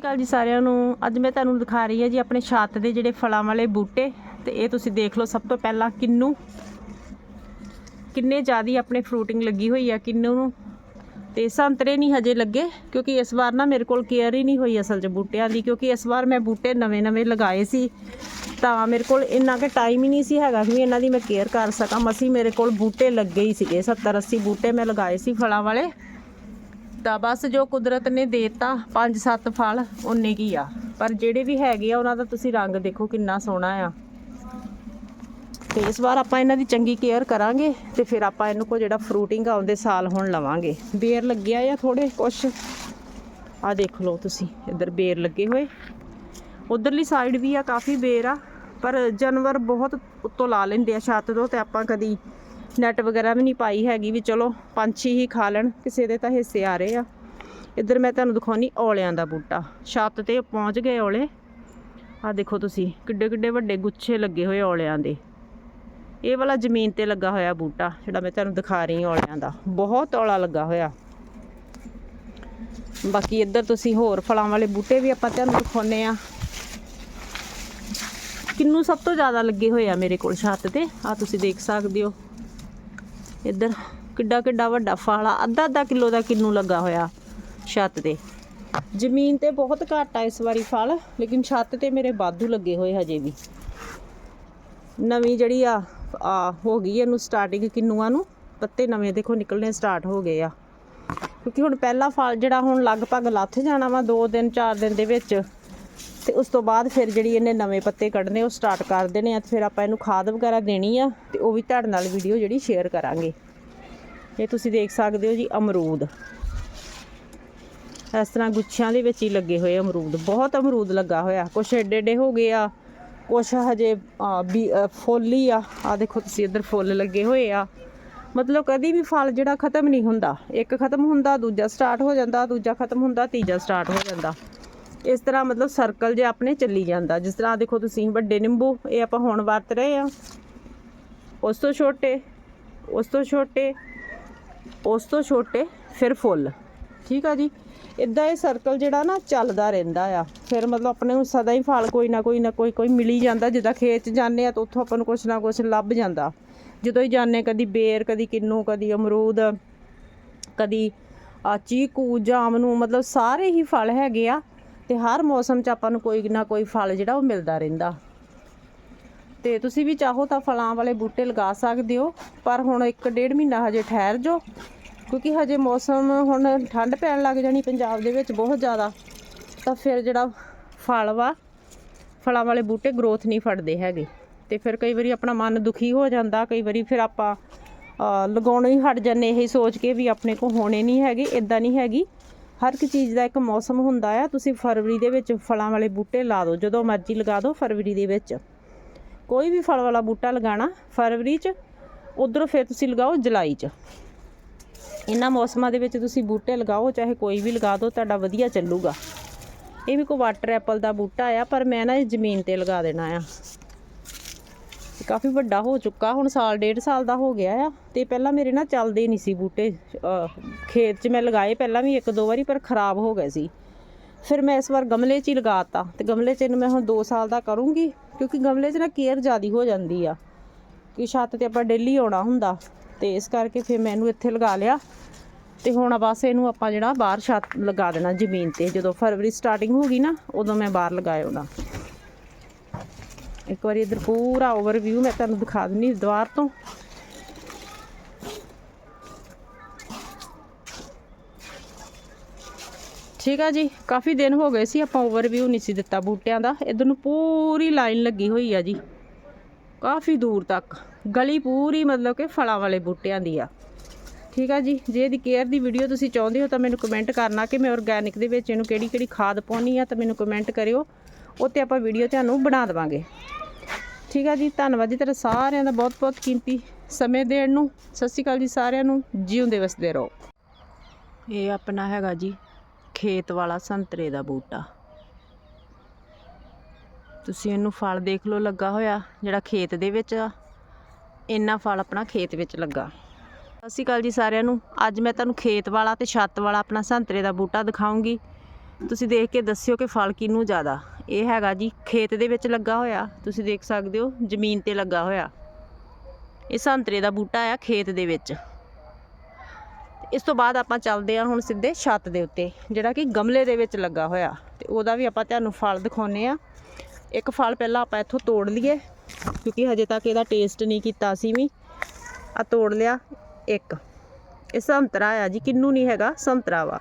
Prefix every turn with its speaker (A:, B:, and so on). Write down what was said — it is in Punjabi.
A: ਸ੍ਰੀ ਅਕਾਲ ਜੀ ਸਾਰਿਆਂ ਨੂੰ। ਅੱਜ ਮੈਂ ਤੁਹਾਨੂੰ ਦਿਖਾ ਰਹੀ ਹਾਂ ਜੀ ਆਪਣੇ ਛੱਤ ਦੇ ਜਿਹੜੇ ਫਲਾਂ ਵਾਲੇ ਬੂਟੇ। ਤੇ ਇਹ ਤੁਸੀਂ ਦੇਖ ਲਓ ਸਭ ਤੋਂ ਪਹਿਲਾਂ ਕਿੰਨੂ। ਕਿੰਨੇ ਜ਼ਿਆਦੀ ਆਪਣੇ ਫਰੂਟਿੰਗ ਲੱਗੀ ਹੋਈ ਆ ਕਿੰਨੂ ਨੂੰ। ਤੇ ਸੰਤਰੇ ਨਹੀਂ ਹਜੇ ਲੱਗੇ, ਕਿਉਂਕਿ ਇਸ ਵਾਰ ਨਾ ਮੇਰੇ ਕੋਲ ਕੇਅਰ ਹੀ ਨਹੀਂ ਹੋਈ ਅਸਲ 'ਚ ਬੂਟਿਆਂ ਦੀ, ਕਿਉਂਕਿ ਇਸ ਵਾਰ ਮੈਂ ਬੂਟੇ ਨਵੇਂ-ਨਵੇਂ ਲਗਾਏ ਸੀ। ਤਾਂ ਮੇਰੇ ਕੋਲ ਇੰਨਾ ਕਿ ਟਾਈਮ ਹੀ ਨਹੀਂ ਸੀ ਹੈਗਾ ਕਿ ਇਹਨਾਂ ਦੀ ਮੈਂ ਕੇਅਰ ਕਰ ਸਕਾਂ। ਮਸੀ ਮੇਰੇ ਕੋਲ ਬੂਟੇ ਲੱਗੇ ਹੀ ਸੀਗੇ 70 80 ਬੂਟੇ ਮੈਂ ਲਗਾਏ ਸੀ ਫਲਾਂ ਵਾਲੇ। ਤਾਂ ਬਸ ਜੋ ਕੁਦਰਤ ਨੇ ਦੇਤਾ, ਪੰਜ ਸੱਤ ਫਲ ਉਹਨੇ ਕੀ ਆ। ਪਰ ਜਿਹੜੇ ਵੀ ਹੈਗੇ ਆ, ਉਹਨਾਂ ਦਾ ਤੁਸੀਂ ਰੰਗ ਦੇਖੋ ਕਿੰਨਾ ਸੋਹਣਾ ਆ। ਤੇ ਇਸ ਵਾਰ ਆਪਾਂ ਇਹਨਾਂ ਦੀ ਚੰਗੀ ਕੇਅਰ ਕਰਾਂਗੇ ਤੇ ਫਿਰ ਆਪਾਂ ਇਹਨੂੰ ਕੋ ਜਿਹੜਾ ਫਰੂਟਿੰਗ ਆਉਂਦੇ ਸਾਲ ਹੁਣ ਲਵਾਂਗੇ। ਬੇਰ ਲੱਗਿਆ ਆ ਥੋੜੇ ਕੁਛ? ਆ ਦੇਖ ਲਓ ਤੁਸੀਂ, ਇੱਧਰ ਬੇਰ ਲੱਗੇ ਹੋਏ। ਉਧਰਲੀ ਸਾਈਡ ਵੀ ਆ, ਕਾਫੀ ਬੇਰ ਆ, ਪਰ ਜਾਨਵਰ ਬਹੁਤ ਉੱਤੋਂ ਲਾ ਲੈਂਦੇ ਆ ਛੱਤ ਤੋਂ ਤੇ ਆਪਾਂ ਕਦੀ ਨੈਟ ਵਗੈਰਾ ਵੀ ਨਹੀਂ ਪਾਈ ਹੈਗੀ ਵੀ ਚਲੋ ਪੰਛੀ ਹੀ ਖਾ ਲੈਣ, ਕਿਸੇ ਦੇ ਤਾਂ ਹਿੱਸੇ ਆ ਰਹੇ ਆ। ਇੱਧਰ ਮੈਂ ਤੁਹਾਨੂੰ ਦਿਖਾਉਣੀ ਔਲਿਆਂ ਦਾ ਬੂਟਾ। ਛੱਤ ਤੇ ਪਹੁੰਚ ਗਏ ਔਲੇ। ਆ ਦੇਖੋ ਤੁਸੀਂ, ਕਿੱਡੇ ਕਿੱਡੇ ਵੱਡੇ ਗੁੱਛੇ ਲੱਗੇ ਹੋਏ ਔਲਿਆਂ ਦੇ। ਇਹ ਵਾਲਾ ਜ਼ਮੀਨ ਤੇ ਲੱਗਾ ਹੋਇਆ ਬੂਟਾ, ਜਿਹੜਾ ਮੈਂ ਤੁਹਾਨੂੰ ਦਿਖਾ ਰਹੀ ਔਲਿਆਂ ਦਾ। ਬਹੁਤ ਔਲਾ ਲੱਗਾ ਹੋਇਆ। ਬਾਕੀ ਇੱਧਰ ਤੁਸੀਂ ਹੋਰ ਫਲਾਂ ਵਾਲੇ ਬੂਟੇ ਵੀ ਆਪਾਂ ਤੁਹਾਨੂੰ ਦਿਖਾਉਨੇ ਆ ਕਿੰਨੂ ਸਭ ਤੋਂ ਜ਼ਿਆਦਾ ਲੱਗੇ ਹੋਏ ਆ ਮੇਰੇ ਕੋਲ ਛੱਤ ਤੇ। ਆ ਤੁਸੀਂ ਦੇਖ ਸਕਦੇ ਹੋ। ਇੱਧਰ ਕਿੱਡਾ ਕਿੱਡਾ ਵੱਡਾ ਫਲ ਆ ਅੱਧਾ ਅੱਧਾ ਕਿਲੋ ਦਾ ਕਿੰਨੂ ਲੱਗਾ ਹੋਇਆ ਛੱਤ ਤੇ? ਜ਼ਮੀਨ ਤੇ ਬਹੁਤ ਘੱਟ ਆ ਇਸ ਵਾਰੀ ਫਲ, ਲੇਕਿਨ ਛੱਤ ਤੇ ਮੇਰੇ ਬਾਦੂ ਲੱਗੇ ਹੋਏ ਹਜੇ ਵੀ। ਨਵੀਂ ਜਿਹੜੀ ਆ ਆ ਹੋ ਗਈ ਇਹਨੂੰ ਸਟਾਰਟਿੰਗ ਕਿੰਨੂਆਂ ਨੂੰ? ਪੱਤੇ ਨਵੇਂ ਦੇਖੋ ਨਿਕਲਣੇ ਸਟਾਰਟ ਹੋ ਗਏ ਆ। ਕਿਉਂਕਿ ਹੁਣ ਪਹਿਲਾ ਫਲ ਜਿਹੜਾ ਹੁਣ ਲਗਭਗ ਲੱਥ ਜਾਣਾ ਵਾ 2 ਦਿਨ 4 ਦਿਨ ਦੇ ਵਿੱਚ। ਤੇ ਉਸ ਤੋਂ ਬਾਅਦ ਫਿਰ ਜਿਹੜੀ ਇਹਨੇ ਨਵੇਂ ਪੱਤੇ ਕੱਢਨੇ ਉਹ ਸਟਾਰਟ ਕਰ ਦੇਣੇ ਆ ਤੇ ਫਿਰ ਆਪਾਂ ਇਹਨੂੰ ਖਾਦ ਵਗੈਰਾ ਦੇਣੀ ਆ ਤੇ ਉਹ ਵੀ ਤੁਹਾਡੇ ਨਾਲ ਵੀਡੀਓ ਜਿਹੜੀ ਸ਼ੇਅਰ ਕਰਾਂਗੇ। ਇਹ ਤੁਸੀਂ ਦੇਖ ਸਕਦੇ ਹੋ ਜੀ ਅਮਰੂਦ। ਇਸ ਤਰ੍ਹਾਂ ਗੁੱਛਿਆਂ ਦੇ ਵਿੱਚ ਹੀ ਲੱਗੇ ਹੋਏ ਅਮਰੂਦ। ਬਹੁਤ ਅਮਰੂਦ ਲੱਗਾ ਹੋਇਆ। ਕੁਛ ਏਡੇ ਏਡੇ ਹੋ ਗਏ ਆ ਕੁਛ ਹਜੇ ਆ, ਫੁੱਲ ਹੀ ਆ। ਆ ਦੇਖੋ ਤੁਸੀਂ ਇੱਧਰ ਫੁੱਲ ਲੱਗੇ ਹੋਏ ਆ। ਮਤਲਬ ਕਦੀ ਵੀ ਫਲ ਜਿਹੜਾ ਖਤਮ ਨਹੀਂ ਹੁੰਦਾ। ਇੱਕ ਖਤਮ ਹੁੰਦਾ ਦੂਜਾ ਸਟਾਰਟ ਹੋ ਜਾਂਦਾ ਦੂਜਾ ਖਤਮ ਹੁੰਦਾ ਤੀਜਾ ਸਟਾਰਟ ਹੋ ਜਾਂਦਾ। ਇਸ ਤਰ੍ਹਾਂ ਮਤਲਬ ਸਰਕਲ ਜੇ ਆਪਣੇ ਚੱਲੀ ਜਾਂਦਾ। ਜਿਸ ਤਰ੍ਹਾਂ ਦੇਖੋ ਤੁਸੀਂ ਵੱਡੇ ਨਿੰਬੂ, ਇਹ ਆਪਾਂ ਹੁਣ ਵਰਤ ਰਹੇ ਆ ਉਸ ਤੋਂ ਛੋਟੇ, ਉਸ ਤੋਂ ਛੋਟੇ, ਉਸ ਤੋਂ ਛੋਟੇ, ਫਿਰ ਫੁੱਲ। ਠੀਕ ਆ ਜੀ? ਇਦਾਂ ਇਹ ਸਰਕਲ ਜਿਹੜਾ ਨਾ ਚੱਲਦਾ ਰਹਿੰਦਾ ਆ। ਫਿਰ ਮਤਲਬ ਆਪਣੇ ਨੂੰ ਸਦਾ ਹੀ ਫਲ ਕੋਈ ਨਾ ਕੋਈ ਨਾ ਕੋਈ ਕੋਈ ਮਿਲੀ ਜਾਂਦਾ। ਜਿੱਦਾਂ ਖੇਤ 'ਚ ਜਾਂਦੇ ਆ ਤਾਂ ਉੱਥੋਂ ਆਪਾਂ ਨੂੰ ਕੁਛ ਨਾ ਕੁਛ ਲੱਭ ਜਾਂਦਾ। ਜਦੋਂ ਹੀ ਜਾਂਦੇ ਕਦੀ ਬੇਰ, ਕਦੀ ਕਿੰਨੂ, ਕਦੀ ਅਮਰੂਦ, ਕਦੀ ਆ ਚੀਕੂ ਜਾਮਨੂ ਮਤਲਬ ਸਾਰੇ ਹੀ ਫਲ ਹੈਗੇ ਆ। ਤੇ ਹਰ ਮੌਸਮ 'ਚ ਆਪਾਂ ਨੂੰ ਕੋਈ ਨਾ ਕੋਈ ਫਲ ਜਿਹੜਾ ਉਹ ਮਿਲਦਾ ਰਹਿੰਦਾ। ਤੇ ਤੁਸੀਂ ਵੀ ਚਾਹੋ ਤਾਂ ਫਲਾਂ ਵਾਲੇ ਬੂਟੇ ਲਗਾ ਸਕਦੇ ਹੋ, ਪਰ ਹੁਣ ਇੱਕ ਡੇਢ ਮਹੀਨਾ ਹਜੇ ਠਹਿਰ ਜਾਓ ਕਿਉਂਕਿ ਹਜੇ ਮੌਸਮ ਹੁਣ ਠੰਡ ਪੈਣ ਲੱਗ ਜਾਣੀ ਪੰਜਾਬ ਦੇ ਵਿੱਚ ਬਹੁਤ ਜ਼ਿਆਦਾ, ਤਾਂ ਫਿਰ ਜਿਹੜਾ ਫਲ ਵਾ, ਫਲਾਂ ਵਾਲੇ ਬੂਟੇ ਗਰੋਥ ਨਹੀਂ ਫੜਦੇ ਹੈਗੇ। ਤੇ ਫਿਰ ਕਈ ਵਾਰੀ ਆਪਣਾ ਮਨ ਦੁਖੀ ਹੋ ਜਾਂਦਾ, ਕਈ ਵਾਰੀ ਫਿਰ ਆਪਾਂ ਲਗਾਉਣੇ ਹੀ ਹਟ ਜਾਂਦੇ, ਇਹ ਸੋਚ ਕੇ ਵੀ ਆਪਣੇ ਕੋ ਹੋਣੇ ਨਹੀਂ ਹੈਗੇ ਇਦਾਂ ਨਹੀਂ ਹੈਗੀ। ਹਰ ਇੱਕ ਚੀਜ਼ ਦਾ ਇੱਕ ਮੌਸਮ ਹੁੰਦਾ ਆ। ਤੁਸੀਂ ਫਰਵਰੀ ਦੇ ਵਿੱਚ ਫਲਾਂ ਵਾਲੇ ਬੂਟੇ ਲਾ ਦਿਓ, ਜਦੋਂ ਮਰਜ਼ੀ ਲਗਾ ਦਿਓ ਫਰਵਰੀ ਦੇ ਵਿੱਚ। ਕੋਈ ਵੀ ਫਲ ਵਾਲਾ ਬੂਟਾ ਲਗਾਣਾ ਫਰਵਰੀ 'ਚ, ਉਧਰੋਂ ਫਿਰ ਤੁਸੀਂ ਲਗਾਓ ਜੁਲਾਈ 'ਚ। ਇਹਨਾਂ ਮੌਸਮਾਂ ਦੇ ਵਿੱਚ ਤੁਸੀਂ ਬੂਟੇ ਲਗਾਓ, ਚਾਹੇ ਕੋਈ ਵੀ ਲਗਾ ਦਿਓ, ਤੁਹਾਡਾ ਵਧੀਆ ਚੱਲੂਗਾ। ਇਹ ਵੀ ਕੋ ਵਾਟਰ ਐਪਲ ਦਾ ਬੂਟਾ ਆ, ਪਰ ਮੈਂ ਨਾ ਇਹ ਜ਼ਮੀਨ ਤੇ ਲਗਾ ਦੇਣਾ ਆ। ਕਾਫੀ ਵੱਡਾ ਹੋ ਚੁੱਕਾ, ਹੁਣ ਸਾਲ, ਡੇਢ ਸਾਲ ਦਾ ਹੋ ਗਿਆ ਆ। ਤੇ ਪਹਿਲਾਂ ਮੇਰੇ ਨਾ ਚੱਲਦੇ ਨਹੀਂ ਸੀ ਬੂਟੇ ਖੇਤ 'ਚ ਮੈਂ ਲਗਾਏ ਪਹਿਲਾਂ ਵੀ ਇੱਕ ਦੋ ਵਾਰੀ, ਪਰ ਖਰਾਬ ਹੋ ਗਏ ਸੀ। ਫਿਰ ਮੈਂ ਇਸ ਵਾਰ ਗਮਲੇ 'ਚ ਹੀ ਲਗਾਤਾ ਤੇ। ਗਮਲੇ 'ਚ ਇਹਨੂੰ ਮੈਂ ਹੁਣ 2 ਸਾਲ ਦਾ ਕਰੂੰਗੀ, ਕਿਉਂਕਿ ਗਮਲੇ 'ਚ ਨਾ ਕੇਅਰ ਜ਼ਿਆਦੀ ਹੋ ਜਾਂਦੀ ਆ, ਕਿ ਛੱਤ ਤੇ ਆਪਾਂ ਡੇਲੀ ਆਉਣਾ ਹੁੰਦਾ। ਤੇ ਇਸ ਕਰਕੇ ਫਿਰ ਮੈਂ ਇਹਨੂੰ ਇੱਥੇ ਲਗਾ ਲਿਆ। ਤੇ ਹੁਣ ਬਸ ਇਹਨੂੰ ਆਪਾਂ ਜਿਹੜਾ ਬਾਹਰ ਛੱਤ ਲਗਾ ਦੇਣਾ ਜ਼ਮੀਨ ਤੇ। ਜਦੋਂ ਫਰਵਰੀ ਸਟਾਰਟਿੰਗ ਹੋ ਗਈ ਨਾ, ਉਦੋਂ ਮੈਂ ਬਾਹਰ ਲਗਾਇਆ ਉਹਨਾਂ। ਇੱਕ ਵਾਰੀ ਇਧਰ ਪੂਰਾ ਓਵਰਵਿਊ ਮੈਂ ਤੁਹਾਨੂੰ ਦਿਖਾ ਦਿੰਨੀ ਦੁਆਰ ਤੋਂ। ਠੀਕ ਆ ਜੀ, ਕਾਫੀ ਦਿਨ ਹੋ ਗਏ ਸੀ ਆਪਾਂ ਓਵਰਵਿਊ ਨਹੀਂ ਸੀ ਦਿੱਤਾ ਬੂਟਿਆਂ ਦਾ। ਇਧਰ ਨੂੰ ਪੂਰੀ ਲਾਈਨ ਲੱਗੀ ਹੋਈ ਆ ਜੀ। ਕਾਫੀ ਦੂਰ ਤੱਕ। ਗਲੀ ਪੂਰੀ ਮਤਲਬ ਕਿ ਫਲਾਂ ਵਾਲੇ ਬੂਟਿਆਂ ਦੀ ਆ। ਠੀਕ ਆ ਜੀ, ਜੇ ਇਹਦੀ ਕੇਅਰ ਦੀ ਵੀਡੀਓ ਤੁਸੀਂ ਚਾਹੁੰਦੇ ਹੋ ਤਾਂ ਮੈਨੂੰ ਕਮੈਂਟ ਕਰਨਾ ਕਿ ਮੈਂ ਆਰਗੈਨਿਕ ਦੇ ਵਿੱਚ ਇਹਨੂੰ ਕਿਹੜੀ ਕਿਹੜੀ ਖਾਦ ਪਾਉਣੀ ਆ ਤਾਂ ਮੈਨੂੰ ਕਮੈਂਟ ਕਰਿਓ। ਉਹ ਤੇ ਆਪਾਂ ਵੀਡੀਓ ਤੁਹਾਨੂੰ ਬਣਾ ਦੇਵਾਂਗੇ। ਠੀਕ ਆ ਜੀ, ਧੰਨਵਾਦ ਜੀ ਤੇਰਾ ਸਾਰਿਆਂ ਦਾ ਬਹੁਤ ਬਹੁਤ ਕੀਮਤੀ ਸਮੇਂ ਦੇਣ ਨੂੰ। ਸਤਿ ਸ਼੍ਰੀ ਅਕਾਲ ਜੀ ਸਾਰਿਆਂ ਨੂੰ। ਜਿਉਂਦੇ ਵਸਦੇ ਰਹੋ। ਇਹ ਆਪਣਾ ਹੈਗਾ ਜੀ, ਖੇਤ ਵਾਲਾ ਸੰਤਰੇ ਦਾ ਬੂਟਾ। ਤੁਸੀਂ ਇਹਨੂੰ ਫਲ ਦੇਖ ਲਓ, ਲੱਗਾ ਹੋਇਆ, ਜਿਹੜਾ ਖੇਤ ਦੇ ਵਿੱਚ ਆ। ਇੰਨਾ ਫਲ ਆਪਣਾ ਖੇਤ ਵਿੱਚ ਲੱਗਾ। ਸਤਿ ਸ਼੍ਰੀ ਅਕਾਲ ਜੀ ਸਾਰਿਆਂ ਨੂੰ। ਅੱਜ ਮੈਂ ਤੁਹਾਨੂੰ ਖੇਤ ਵਾਲਾ ਤੇ ਛੱਤ ਵਾਲਾ ਆਪਣਾ ਸੰਤਰੇ ਦਾ ਬੂਟਾ ਦਿਖਾਉਂਗੀ। ਤੁਸੀਂ ਦੇਖ ਕੇ ਦੱਸਿਓ ਕਿ ਫਲ ਕਿਹਨੂੰ ਜ਼ਿਆਦਾ। ਇਹ ਹੈਗਾ ਜੀ, ਖੇਤ ਦੇ ਵਿੱਚ ਲੱਗਾ ਹੋਇਆ। ਤੁਸੀਂ ਦੇਖ ਸਕਦੇ ਹੋ, ਜ਼ਮੀਨ ਤੇ ਲੱਗਾ ਹੋਇਆ। ਇਹ ਸੰਤਰੇ ਦਾ ਬੂਟਾ ਆ ਖੇਤ ਦੇ ਵਿੱਚ। ਇਸ ਤੋਂ ਬਾਅਦ ਆਪਾਂ ਚੱਲਦੇ ਹਾਂ ਹੁਣ ਸਿੱਧੇ ਛੱਤ ਦੇ ਉੱਤੇ, ਜਿਹੜਾ ਕਿ ਗਮਲੇ ਦੇ ਵਿੱਚ ਲੱਗਾ ਹੋਇਆ। ਤੇ ਉਹਦਾ ਵੀ ਆਪਾਂ ਤੁਹਾਨੂੰ ਫਲ ਦਿਖਾਉਨੇ ਆ ਇੱਕ ਫਲ ਪਹਿਲਾਂ ਆਪਾਂ ਇੱਥੋਂ ਤੋੜ ਲਈਏ, ਕਿਉਂਕਿ ਹਜੇ ਤੱਕ ਇਹਦਾ ਟੇਸਟ ਨਹੀਂ ਕੀਤਾ ਸੀ ਵੀ। ਆ ਤੋੜ ਲਿਆ ਇੱਕ। ਇਹ ਸੰਤਰਾ ਆ ਜੀ, ਕਿੰਨੂ ਨਹੀਂ ਹੈਗਾ, ਸੰਤਰਾ ਵਾ।